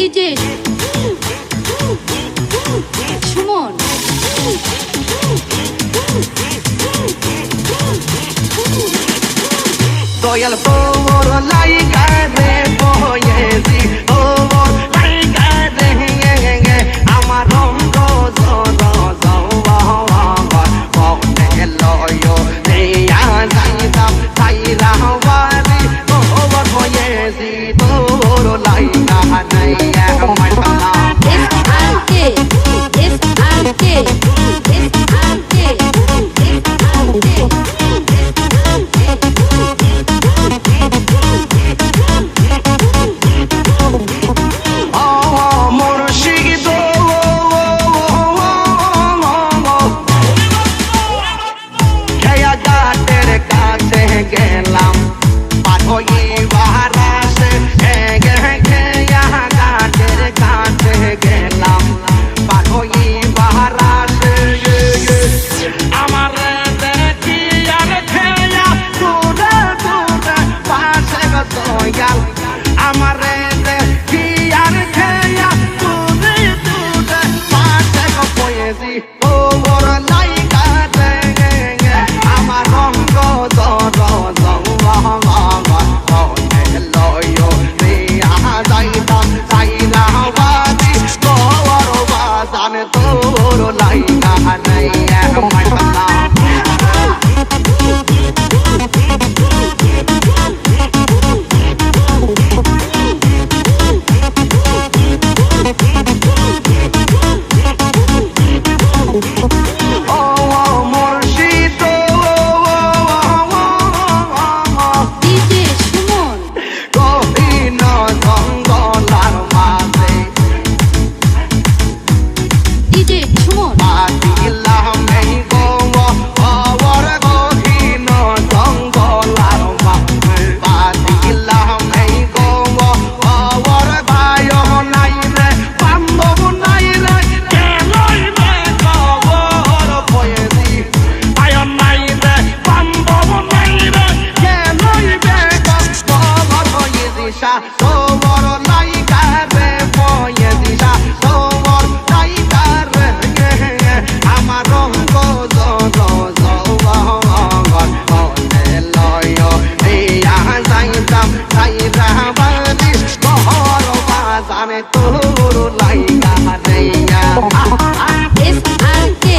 এই সুমন দয়াল বড় Laika see. Oh. জানে তোর লাইগা নাইয়া। এস আর কে